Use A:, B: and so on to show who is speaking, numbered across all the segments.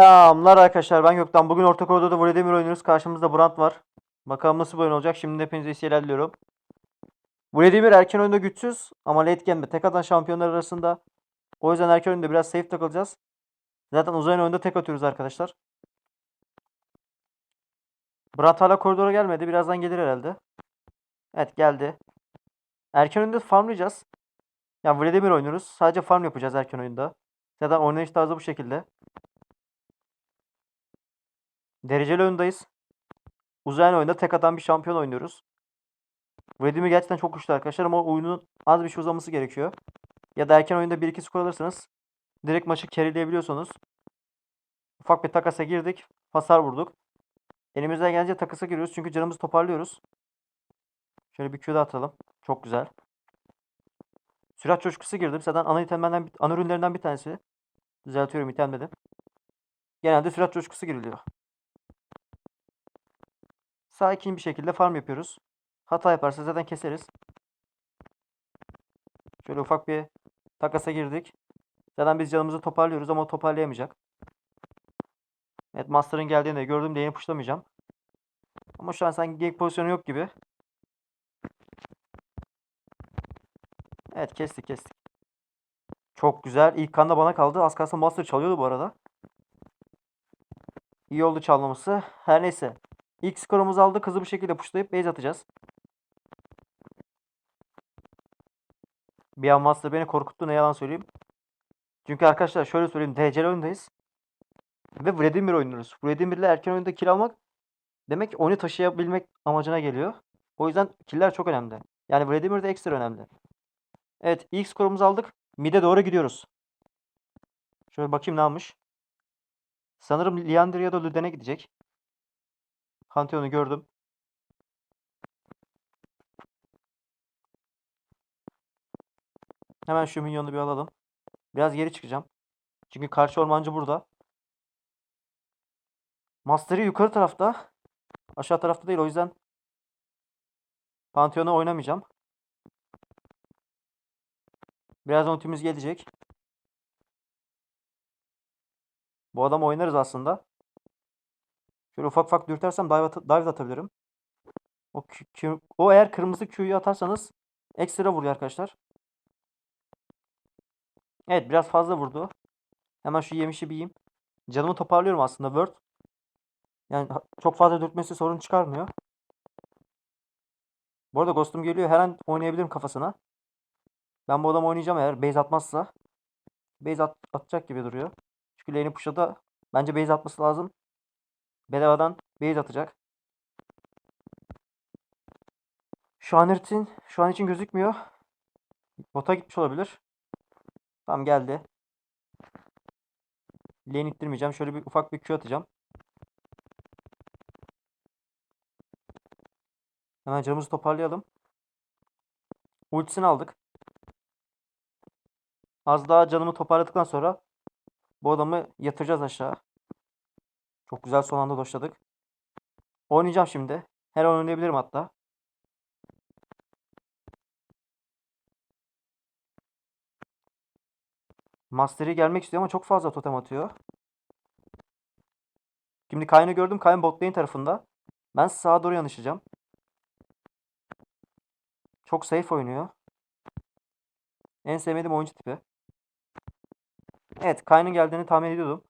A: Selamlar arkadaşlar ben Gökten. Bugün orta koridorda Vladimir oynuyoruz. Karşımızda Brand var. Bakalım nasıl bir oyun olacak. Şimdi hepinize iyi seyirler diliyorum. Vladimir erken oyunda güçsüz ama late game'de tek atan şampiyonlar arasında. O yüzden erken oyunda biraz safe takılacağız. Zaten uzayın oyunda tek atıyoruz arkadaşlar. Brand hala koridora gelmedi. Birazdan gelir herhalde. Evet geldi. Erken oyunda farmlayacağız. Yani Vladimir oynuyoruz. Sadece farm yapacağız erken oyunda. Zaten oynayış tarzı bu şekilde. Dereceli oyundayız. Uzayan oyunda tek atan bir şampiyon oynuyoruz. Vladimir gerçekten çok güçlü arkadaşlar ama oyunun az bir şey uzaması gerekiyor. Ya da erken oyunda 1-2 skor alırsanız direkt maçı carryleyebiliyorsunuz. Ufak bir takasa girdik. Hasar vurduk. Elimizden gelince takasa giriyoruz çünkü canımızı toparlıyoruz. Şöyle bir Q da atalım. Çok güzel. Sürat coşkusu girdim. Zaten ana itemlerden, ana ürünlerinden bir tanesi. Düzeltiyorum item dedim. Genelde sürat coşkusu giriliyor. Sakin bir şekilde farm yapıyoruz. Hata yaparsa zaten keseriz. Şöyle ufak bir takasa girdik. Zaten biz canımızı toparlıyoruz ama toparlayamayacak. Evet Master'ın geldiğini de gördüm diye yeni pushlamayacağım. Ama şu an sanki gank pozisyonu yok gibi. Evet kestik kestik. Çok güzel. İlk kan da bana kaldı. Az kalsın Master çalıyordu bu arada. İyi oldu çalmaması. Her neyse. İlk skorumuzu aldık. Hızlı bir şekilde pushlayıp base atacağız. Bir an Master beni korkuttu ne yalan söyleyeyim. Çünkü arkadaşlar şöyle söyleyeyim. DCL oyundayız. Ve Vladimir oynuyoruz. Vladimir'le erken oyunda kill almak demek ki oyunu taşıyabilmek amacına geliyor. O yüzden killer çok önemli. Yani Vladimir de ekstra önemli. Evet ilk skorumuzu aldık. Mid'e doğru gidiyoruz. Şöyle bakayım ne almış. Sanırım Liander ya da Luden'e gidecek. Pantheon'u gördüm. Hemen şu minyonu bir alalım. Biraz geri çıkacağım. Çünkü karşı ormancı burada. Mastery yukarı tarafta. Aşağı tarafta değil o yüzden Pantheon'a oynamayacağım. Birazdan ultimiz gelecek. Bu adam oynarız aslında. Şöyle ufak ufak dürtersem dive, at dive atabilirim. O, o eğer kırmızı Q'yu atarsanız ekstra vuruyor arkadaşlar. Evet biraz fazla vurdu. Hemen şu yemişi bir yiyeyim. Canımı toparlıyorum aslında Word. Yani çok fazla dürtmesi sorun çıkarmıyor. Bu arada Ghost'um geliyor. Her an oynayabilirim kafasına. Ben bu adamı oynayacağım eğer base atmazsa. Base at- atacak gibi duruyor. Çünkü lane'i pushladı. Bence base atması lazım. Bedavadan base atacak. Şu an için, şu an için gözükmüyor. Bota gitmiş olabilir. Tamam geldi. Lane ittirmeyeceğim. Şöyle bir ufak bir Q atacağım. Hemen canımızı toparlayalım. Ultisini aldık. Az daha canımı toparladıktan sonra bu adamı yatıracağız aşağı. Çok güzel son anda doşladık. Oynayacağım şimdi. Her an oynayabilirim hatta. Mastery gelmek istiyor ama çok fazla totem atıyor. Şimdi Kayn'ı gördüm. Kayn bot lane tarafında. Ben sağa doğru yanışacağım. Çok safe oynuyor. En sevmediğim oyuncu tipi. Evet, Kayn'ın geldiğini tahmin ediyordum.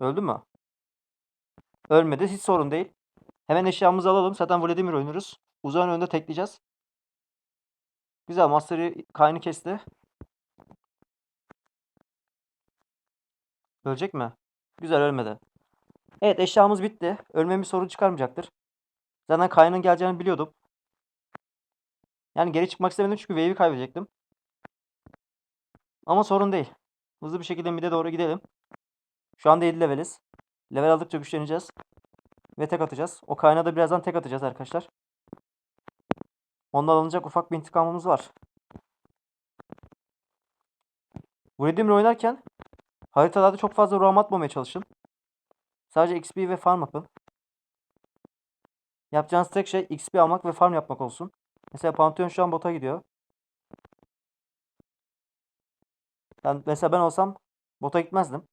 A: Öldü mü? Ölmedi. Hiç sorun değil. Hemen eşyamızı alalım. Zaten Vladimir oynuyoruz. Uzağın önünde tekleyeceğiz. Güzel. Master'ı Kayn'ı kesti. Ölecek mi? Güzel ölmedi. Evet eşyamız bitti. Ölmemiz sorun çıkarmayacaktır. Zaten Kayn'ın geleceğini biliyordum. Yani geri çıkmak istemedim çünkü wave'i kaybedecektim. Ama sorun değil. Hızlı bir şekilde mid'e doğru gidelim. Şu anda 7 leveliz. Level aldıkça güçleneceğiz. Ve tek atacağız. O kaynağı da birazdan tek atacağız arkadaşlar. Ondan alınacak ufak bir intikamımız var. Vladimir oynarken haritalarda çok fazla roam atmamaya çalışın. Sadece XP ve farm yapın. Yapacağınız tek şey XP almak ve farm yapmak olsun. Mesela Pantheon şu an bota gidiyor. Ben, mesela ben olsam bota gitmezdim.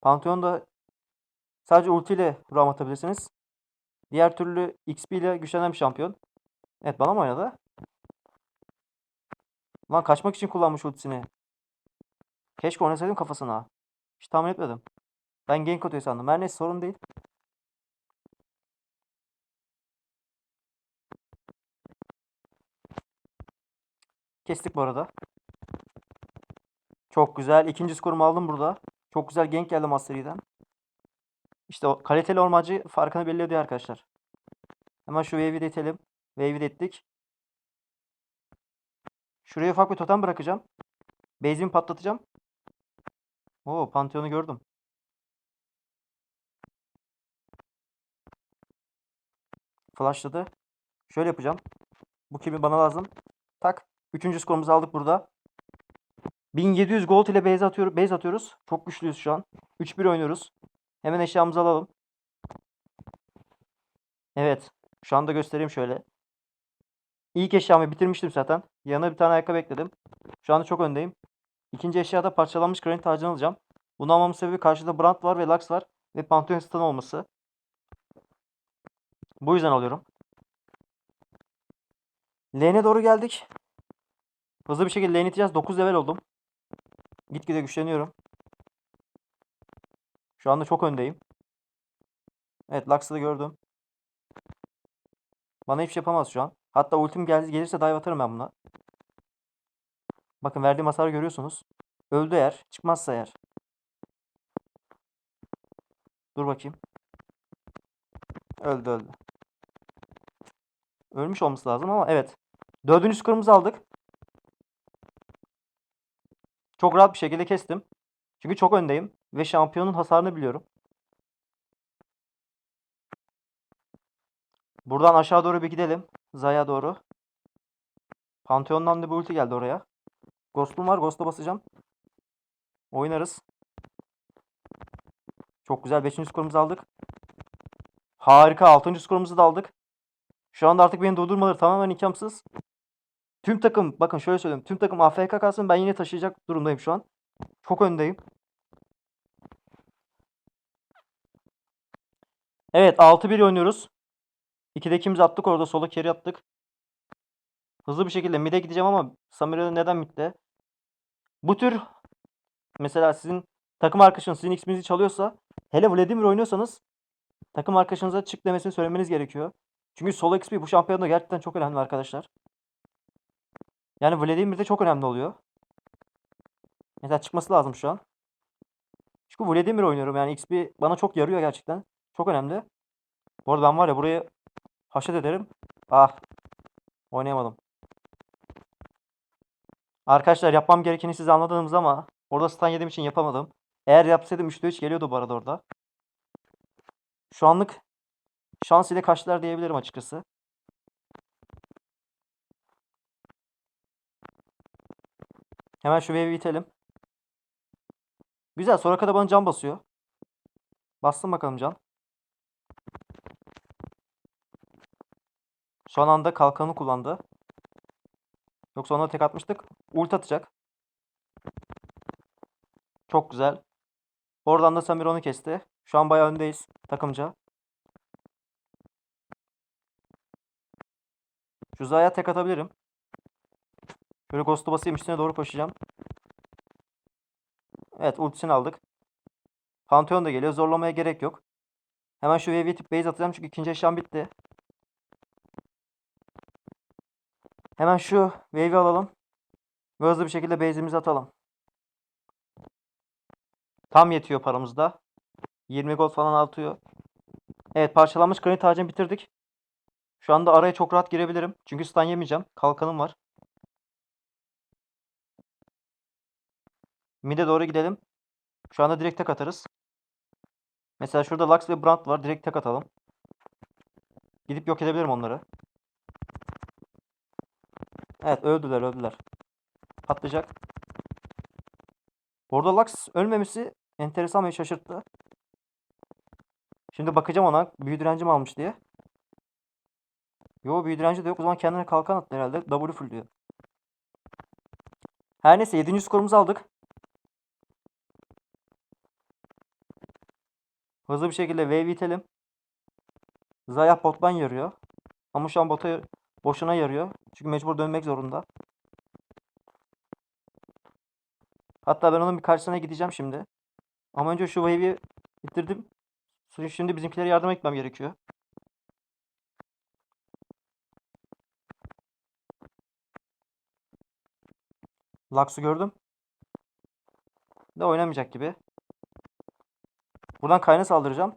A: Pantheon'da sadece ultiyle roam atabilirsiniz. Diğer türlü XP ile güçlenen bir şampiyon. Evet bana mı oynadı? Lan kaçmak için kullanmış ultisini. Keşke oynasaydım kafasına. Hiç tahmin etmedim. Ben gank atıyor sandım. Her neyse sorun değil. Kestik bu arada. Çok güzel. İkinci skorumu aldım burada. Çok güzel gank geldi Master İşte o kaliteli ormancı farkını belli ediyor arkadaşlar. Hemen şu wave'i de itelim. Wave'i de ettik. Şuraya ufak bir totem bırakacağım. Base'imi patlatacağım. Oo Pantheon'u gördüm. Flashladı. Şöyle yapacağım. Bu kimi bana lazım. Tak. Üçüncü skorumuzu aldık burada. 1700 gold ile base, atıyor, base atıyoruz. Çok güçlüyüz şu an. 3-1 oynuyoruz. Hemen eşyamızı alalım. Evet. Şu anda göstereyim şöyle. İlk eşyamı bitirmiştim zaten. Yanına bir tane ayakkabı ekledim. Şu anda çok öndeyim. İkinci eşyada parçalanmış granit tacını alacağım. Bunu almamın sebebi karşıda Brand var ve Lux var. Ve Pantheon stun olması. Bu yüzden alıyorum. Lane'e doğru geldik. Hızlı bir şekilde lane iteceğiz. 9 level oldum. Gitgide güçleniyorum. Şu anda çok öndeyim. Evet Lux'ı da gördüm. Bana hiçbir şey yapamaz şu an. Hatta ultim gel gelirse dive atarım ben buna. Bakın verdiğim hasarı görüyorsunuz. Öldü eğer. Çıkmazsa eğer. Dur bakayım. Öldü öldü. Ölmüş olması lazım ama evet. Dördüncü skorumuzu aldık. Çok rahat bir şekilde kestim. Çünkü çok öndeyim. Ve şampiyonun hasarını biliyorum. Buradan aşağı doğru bir gidelim. Zaya doğru. Pantheon'dan da bir ulti geldi oraya. Ghost'um var. Ghost'a basacağım. Oynarız. Çok güzel. 5. skorumuzu aldık. Harika. 6. skorumuzu da aldık. Şu anda artık beni durdurmaları tamamen imkansız. Tüm takım bakın şöyle söyleyeyim. Tüm takım AFK kalsın ben yine taşıyacak durumdayım şu an. Çok öndeyim. Evet 6-1 oynuyoruz. 2'de ikimiz attık orada sola carry attık. Hızlı bir şekilde mid'e gideceğim ama Samira'da neden mid'de? Bu tür mesela sizin takım arkadaşınız sizin x'inizi çalıyorsa hele Vladimir oynuyorsanız takım arkadaşınıza çık demesini söylemeniz gerekiyor. Çünkü solo XP bu şampiyonda gerçekten çok önemli arkadaşlar. Yani Vladimir'de çok önemli oluyor. Mesela çıkması lazım şu an. Çünkü Vladimir oynuyorum yani XP bana çok yarıyor gerçekten. Çok önemli. Bu arada ben var ya burayı haşet ederim. Ah. Oynayamadım. Arkadaşlar yapmam gerekeni siz anladınız ama orada stun yediğim için yapamadım. Eğer yapsaydım 3'te 3 geliyordu bu arada orada. Şu anlık şans ile kaçtılar diyebilirim açıkçası. Hemen şu wave'i itelim. Güzel. Sonra kadar bana can basıyor. Bastım bakalım can. Son anda kalkanı kullandı. Yoksa ona tek atmıştık. Ult atacak. Çok güzel. Oradan da Samir onu kesti. Şu an bayağı öndeyiz takımca. Şu Zaya tek atabilirim. Şöyle ghost'u basayım üstüne doğru koşacağım. Evet ultisini aldık. Pantheon da geliyor. Zorlamaya gerek yok. Hemen şu wave'e tip base atacağım çünkü ikinci eşyam bitti. Hemen şu wave'i alalım. Ve hızlı bir şekilde base'imizi atalım. Tam yetiyor paramızda. 20 gold falan artıyor. Evet parçalanmış granit ağacını bitirdik. Şu anda araya çok rahat girebilirim. Çünkü stun yemeyeceğim. Kalkanım var. Mid'e doğru gidelim. Şu anda direkt tek atarız. Mesela şurada Lux ve Brand var. Direkt tek atalım. Gidip yok edebilirim onları. Evet öldüler öldüler. Patlayacak. Orada Lux ölmemişi enteresan ve şaşırttı. Şimdi bakacağım ona büyü direncim almış diye. Yo büyü direnci de yok. O zaman kendine kalkan attı herhalde. W full diyor. Her neyse 7. skorumuzu aldık. Hızlı bir şekilde wave itelim. Zayah bottan yarıyor. Ama şu an bota boşuna yarıyor. Çünkü mecbur dönmek zorunda. Hatta ben onun bir karşısına gideceğim şimdi. Ama önce şu wave'i bitirdim. Şimdi bizimkilere yardım etmem gerekiyor. Lux'u gördüm. De oynamayacak gibi. Buradan kayna saldıracağım.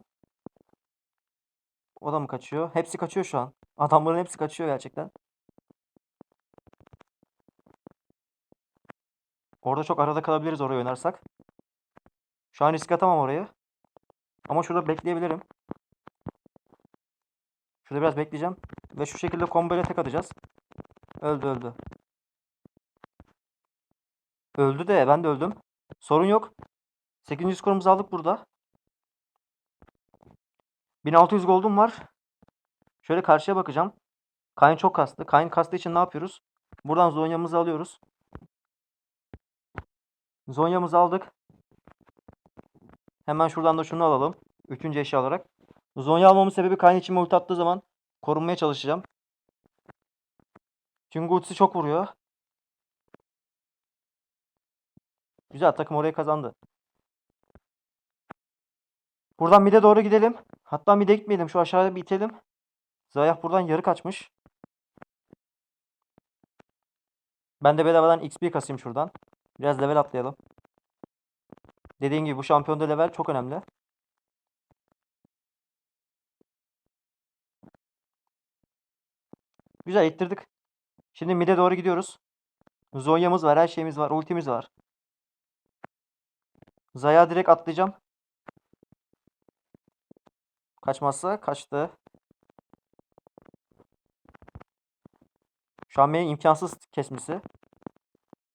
A: O da mı kaçıyor? Hepsi kaçıyor şu an. Adamların hepsi kaçıyor gerçekten. Orada çok arada kalabiliriz oraya oynarsak. Şu an risk atamam orayı. Ama şurada bekleyebilirim. Şurada biraz bekleyeceğim. Ve şu şekilde combo ile tek atacağız. Öldü öldü. Öldü de ben de öldüm. Sorun yok. 8. skorumuzu aldık burada. 1600 gold'um var. Şöyle karşıya bakacağım. Kayn çok kastı. Kayn kastığı için ne yapıyoruz? Buradan Zonya'mızı alıyoruz. Zonya'mızı aldık. Hemen şuradan da şunu alalım. Üçüncü eşya olarak. Zonya almamın sebebi Kayn içime ulti attığı zaman korunmaya çalışacağım. Çünkü ultisi çok vuruyor. Güzel takım oraya kazandı. Buradan mid'e doğru gidelim. Hatta mid'e gitmeyelim. Şu aşağıda bir itelim. Zayah buradan yarı kaçmış. Ben de bedavadan XP kasayım şuradan. Biraz level atlayalım. Dediğim gibi bu şampiyonda level çok önemli. Güzel ittirdik. Şimdi mid'e doğru gidiyoruz. Zonya'mız var, her şeyimiz var, ultimiz var. Zaya direkt atlayacağım. Kaçmazsa kaçtı. Şu an benim imkansız kesmesi.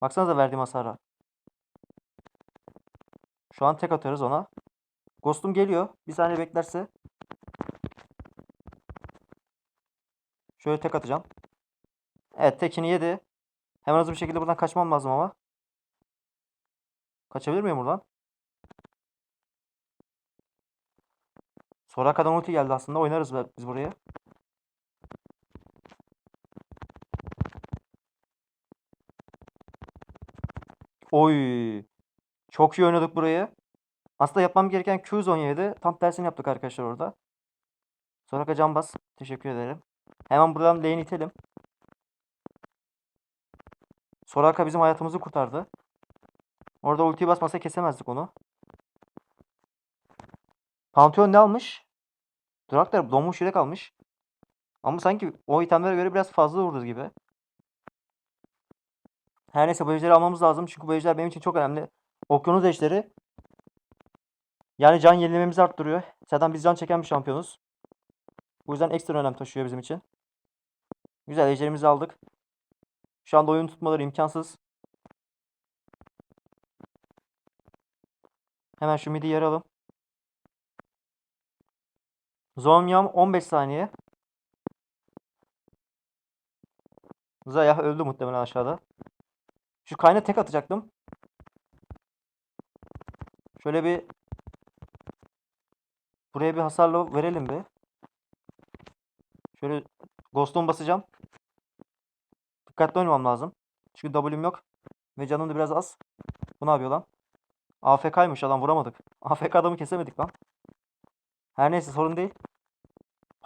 A: Baksanıza verdiğim hasara. Şu an tek atıyoruz ona. Ghost'um geliyor. Bir saniye beklerse. Şöyle tek atacağım. Evet tekini yedi. Hemen hızlı bir şekilde buradan kaçmam lazım ama. Kaçabilir miyim buradan? Soraka'dan ulti geldi aslında. Oynarız biz buraya. Oy. Çok iyi oynadık burayı. Aslında yapmam gereken Q Zonya'ydı. Tam tersini yaptık arkadaşlar orada. Soraka can bas. Teşekkür ederim. Hemen buradan lane itelim. Soraka bizim hayatımızı kurtardı. Orada ultiyi basmasa kesemezdik onu. Pantheon ne almış? Draktar donmuş yürek almış. Ama sanki o itemlere göre biraz fazla vurdu gibi. Her neyse bu ejderi almamız lazım. Çünkü bu ejder benim için çok önemli. Okyanus ejderi. Yani can yenilememizi arttırıyor. Zaten biz can çeken bir şampiyonuz. Bu yüzden ekstra önem taşıyor bizim için. Güzel ejderimizi aldık. Şu anda oyun tutmaları imkansız. Hemen şu midi yaralım. Zonyam 15 saniye. Zayah öldü muhtemelen aşağıda. Şu kayna tek atacaktım. Şöyle bir buraya bir hasarla verelim bir. Şöyle ghost'umu basacağım. Dikkatli oynamam lazım. Çünkü W'm yok. Ve canım da biraz az. Bu ne yapıyor lan? AFK'ymış adam vuramadık. AFK adamı kesemedik lan. Her neyse sorun değil.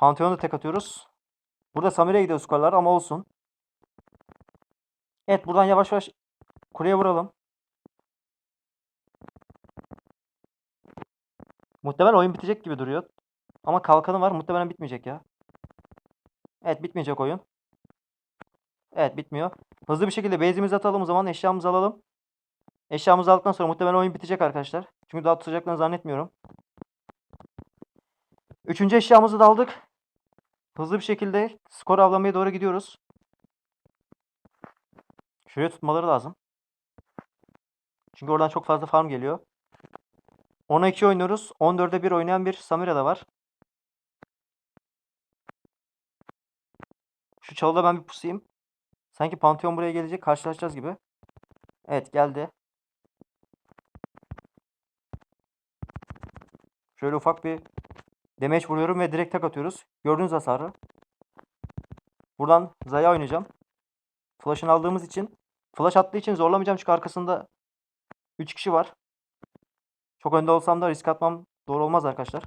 A: Pantheon'da tek atıyoruz. Burada Samir'e gidiyor skorlar ama olsun. Evet buradan yavaş yavaş kuleye vuralım. Muhtemelen oyun bitecek gibi duruyor. Ama kalkanı var. Muhtemelen bitmeyecek ya. Evet bitmeyecek oyun. Evet bitmiyor. Hızlı bir şekilde base'imizi atalım o zaman. Eşyamızı alalım. Eşyamızı aldıktan sonra muhtemelen oyun bitecek arkadaşlar. Çünkü daha tutacaklarını zannetmiyorum. Üçüncü eşyamızı da aldık. Hızlı bir şekilde skor avlamaya doğru gidiyoruz. Şuraya tutmaları lazım. Çünkü oradan çok fazla farm geliyor. 10'a 2 oynuyoruz. 14'e 1 oynayan bir Samira da var. çalıda ben bir pusayım. Sanki Pantheon buraya gelecek. Karşılaşacağız gibi. Evet geldi. Şöyle ufak bir damage vuruyorum ve direkt tek atıyoruz. Gördüğünüz hasarı. Buradan Zaya oynayacağım. Flash'ını aldığımız için. Flash attığı için zorlamayacağım çünkü arkasında 3 kişi var. Çok önde olsam da risk atmam doğru olmaz arkadaşlar.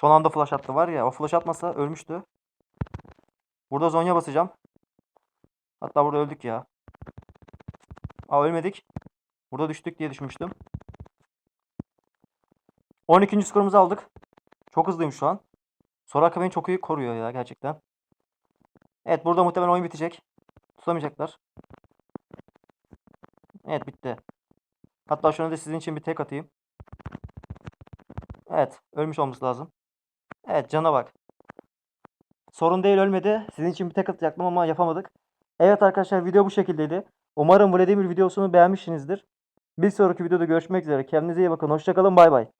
A: Son anda flash attı var ya. O flash atmasa ölmüştü. Burada Zonya basacağım. Hatta burada öldük ya. Aa ölmedik. Burada düştük diye düşünmüştüm. 12. skorumuzu aldık. Çok hızlıyım şu an. Soraka beni çok iyi koruyor ya gerçekten. Evet burada muhtemelen oyun bitecek. Tutamayacaklar. Evet bitti. Hatta şunu da sizin için bir tek atayım. Evet ölmüş olması lazım. Evet cana bak. Sorun değil ölmedi. Sizin için bir tek atacaktım ama yapamadık. Evet arkadaşlar video bu şekildeydi. Umarım Vladimir videosunu beğenmişsinizdir. Bir sonraki videoda görüşmek üzere. Kendinize iyi bakın. Hoşçakalın. Bay bay.